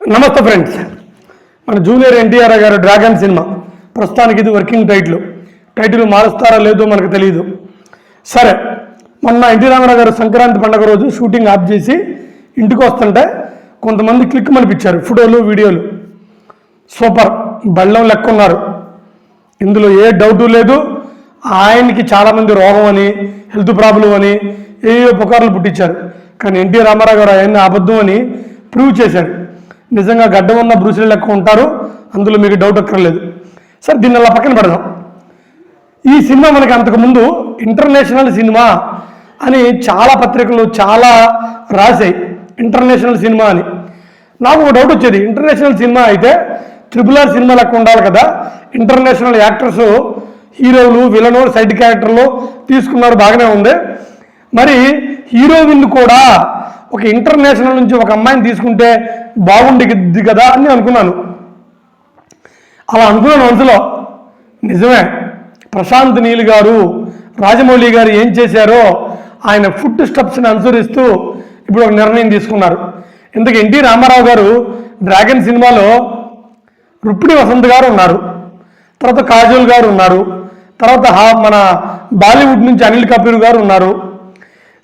నమస్తే ఫ్రెండ్స్. మన జూనియర్ ఎన్టీఆర్ గారు డ్రాగన్ సినిమా. ప్రస్తుతానికి ఇది వర్కింగ్ టైటిల్. టైటిల్ మారుస్తారా లేదో మనకు తెలియదు సరే మొన్న ఎన్టీ రామారావు గారు సంక్రాంతి పండుగ రోజు షూటింగ్ ఆఫ్ చేసి ఇంటికి వస్తుంటే కొంతమంది క్లిక్ మనిపించారు ఫోటోలు వీడియోలు. సూపర్ బళ్ళం లెక్క ఉన్నారు ఇందులో ఏ డౌటు లేదు. ఆయనకి చాలామంది రోగం అని హెల్త్ ప్రాబ్లం అని ఏయో పుకార్లు పుట్టించారు. కానీ ఎన్టీ రామారావు గారు ఆయన్ని అబద్ధం అని ప్రూవ్ చేశారు. నిజంగా గడ్డం ఉన్న బ్రూసులు లెక్క ఉంటారు. అందులో మీకు డౌట్ అక్కర్లేదు. సరే దీన్ని అలా పక్కన పెడదాం. ఈ సినిమా మనకి అంతకుముందు ఇంటర్నేషనల్ సినిమా అని చాలా పత్రికలు చాలా రాశాయి. ఇంటర్నేషనల్ సినిమా అని. నాకు ఒక డౌట్ వచ్చేది. ఇంటర్నేషనల్ సినిమా అయితే ట్రిపుల్ ఆర్ సినిమా లెక్క ఉండాలి కదా. ఇంటర్నేషనల్ యాక్టర్స్ హీరోలు విలను సైడ్ క్యారెక్టర్లు తీసుకున్నారు బాగానే ఉంది. మరి హీరోయిన్ కూడా ఒక ఇంటర్నేషనల్ నుంచి ఒక అమ్మాయిని తీసుకుంటే బాగుండేది కదా అని అనుకున్నాను. అలా అనుకున్నాను మనసులో నిజమే ప్రశాంత్ నీల్ గారు రాజమౌళి గారు ఏం చేశారో ఆయన ఫుడ్ స్టెప్స్ని అనుసరిస్తూ ఇప్పుడు ఒక నిర్ణయం తీసుకున్నారు. ఇంతకు ఎన్టీ రామారావు గారు డ్రాగన్ సినిమాలో రుప్పిడి వసంత్ గారు ఉన్నారు. తర్వాత కాజోల్ గారు ఉన్నారు. తర్వాత మన బాలీవుడ్ నుంచి అనిల్ కపూర్ గారు ఉన్నారు.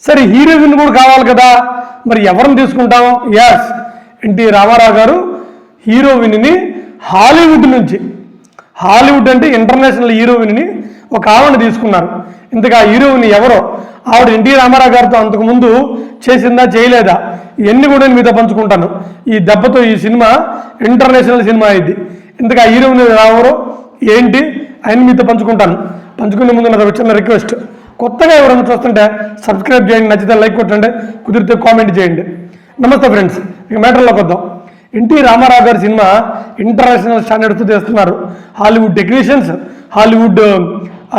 సరే హీరోయిన్ కూడా కావాలి కదా. మరి ఎవరిని తీసుకుంటాం? ఎస్ ఎన్టీ రామారావు గారు హీరోయిన్ని హాలీవుడ్ నుంచి హాలీవుడ్ అంటే ఇంటర్నేషనల్ హీరోయిన్ని ఒక ఆవిడ తీసుకున్నారు. ఇంతగా హీరోయిన్ ఎవరో? ఆవిడ ఎన్టీ రామారావు గారితో అంతకుముందు చేసిందా చేయలేదా? ఇవన్నీ కూడా నేను మీతో పంచుకుంటాను. ఈ దెబ్బతో ఈ సినిమా ఇంటర్నేషనల్ సినిమా అయింది ఇంతగా హీరోయిన్ ఎవరో? ఏంటి? ఆయన మీతో పంచుకుంటాను. పంచుకునే ముందు నాకు చిన్న రిక్వెస్ట్. కొత్తగా ఎవరైనా చూస్తుంటే సబ్స్క్రైబ్ చేయండి నచ్చితే లైక్ కొట్టండి కుదిరితే కామెంట్ చేయండి. నమస్తే ఫ్రెండ్స్ ఇక మ్యాటర్లోకి వద్దాం. ఎన్టీ రామారావు గారి సినిమా ఇంటర్నేషనల్ స్టాండర్డ్స్ తెస్తున్నారు. హాలీవుడ్ టెక్నీషియన్స్ హాలీవుడ్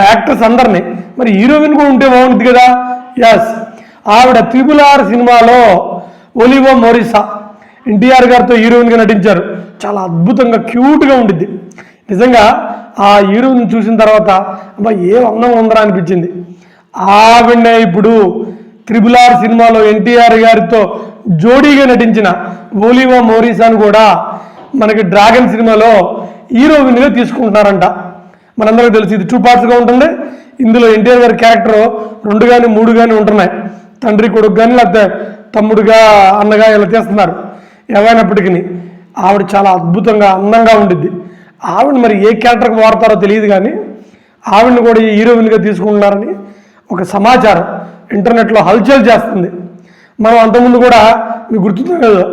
యాక్టర్స్ అందరినీ. మరి హీరోయిన్ కూడా ఉంటే బాగుంటుంది కదా? ఎస్ ఆవిడ త్రిపుల్ ఆర్ సినిమాలో ఒలివో మోరిసా ఎన్టీఆర్ గారితో హీరోయిన్గా నటించారు. చాలా అద్భుతంగా క్యూట్గా ఉండిద్ది. నిజంగా ఆ హీరోయిన్ చూసిన తర్వాత అబ్బా ఏ అందం ఉందరా అనిపించింది. ఆవిడనే ఇప్పుడు త్రిబుల్ ఆర్ సినిమాలో ఎన్టీఆర్ గారితో జోడీగా నటించిన ఓలివా మోరిసాన్ కూడా మనకి డ్రాగన్ సినిమాలో హీరోయిన్గా తీసుకుంటున్నారంట. మనందరికీ తెలుసు ఇది టూ పార్ట్స్గా ఉంటుంది. ఇందులో ఎన్టీఆర్ గారి క్యారెక్టర్ రెండు కానీ మూడు కానీ ఉంటున్నాయి. తండ్రి కొడుకు కానీ లేకపోతే తమ్ముడుగా అన్నగా ఇలా తీస్తున్నారు. ఏమైనప్పటికీ ఆవిడ చాలా అద్భుతంగా అందంగా ఉండిద్ది. ఆవిడ మరి ఏ క్యారెక్టర్కి వాడతారో తెలియదు కానీ ఆవిడని కూడా ఈ హీరోయిన్గా తీసుకుంటున్నారని ఒక సమాచారం ఇంటర్నెట్లో హల్చల్ చేస్తుంది. మనం అంతకుముందు కూడా మీకు గుర్తుందో కదా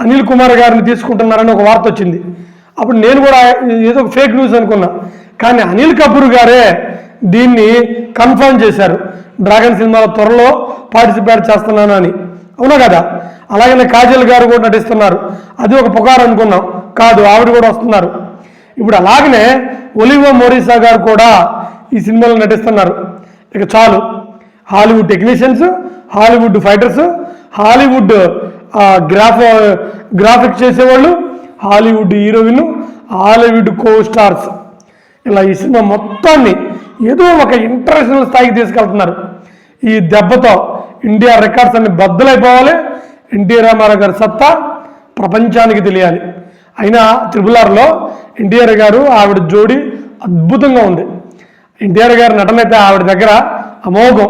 అనిల్ కుమార్ గారిని తీసుకుంటున్నారని ఒక వార్త వచ్చింది. అప్పుడు నేను కూడా ఏదో ఒక ఫేక్ న్యూస్ అనుకున్నా. కానీ అనిల్ కపూర్ గారే దీన్ని కన్ఫర్మ్ చేశారు. డ్రాగన్ సినిమాలో త్వరలో పార్టిసిపేట్ చేస్తున్నాను అని. అవునా కదా? అలాగనే కాజల్ గారు కూడా నటిస్తున్నారు. అది ఒక పుకారు అనుకున్నాం. కాదు ఆవిడ కూడా వస్తున్నారు. ఇప్పుడు అలాగనే ఒలివో మోరిసా గారు కూడా ఈ సినిమాలో నటిస్తున్నారు. ఇక చాలు. Hollywood technicians Hollywood fighters Hollywood graph graphics చేసేవాళ్ళు Hollywood heroine Hollywood co stars ఇలా ఈ సినిమా మొత్తాన్ని ఏదో ఒక ఇంటర్నేషనల్ స్థాయికి తీసుకెళ్తున్నారు. ఈ దెబ్బతో ఇండియా రికార్డ్స్ అన్ని బద్దలైపోవాలి. ఎన్టీ రామారావు గారి సత్తా ప్రపంచానికి తెలియాలి. అయినా త్రిపులార్లో ఎన్టీఆర్ గారు ఆవిడ జోడి అద్భుతంగా ఉంది. ఎన్టీఆర్ గారి నటన అయితే ఆవిడ దగ్గర అమోఘం.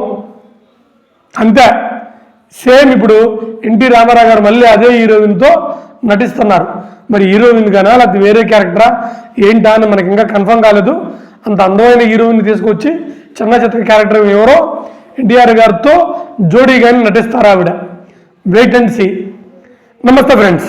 అంతే. సేమ్ ఇప్పుడు ఎన్టీ రామారావు గారు మళ్ళీ అదే హీరోయిన్తో నటిస్తున్నారు. మరి హీరోయిన్ కానీ లేకపోతే వేరే క్యారెక్టరా? ఏంటా అని మనకి ఇంకా కన్ఫర్మ్ కాలేదు. అంత అందమైన హీరోయిన్ తీసుకొచ్చి చిన్న చిత్ర క్యారెక్టర్ ఎవరో ఎన్టీఆర్ గారితో జోడీగాని నటిస్తారు ఆవిడ. వెయిట్ అండ్ సీ నమస్తే ఫ్రెండ్స్.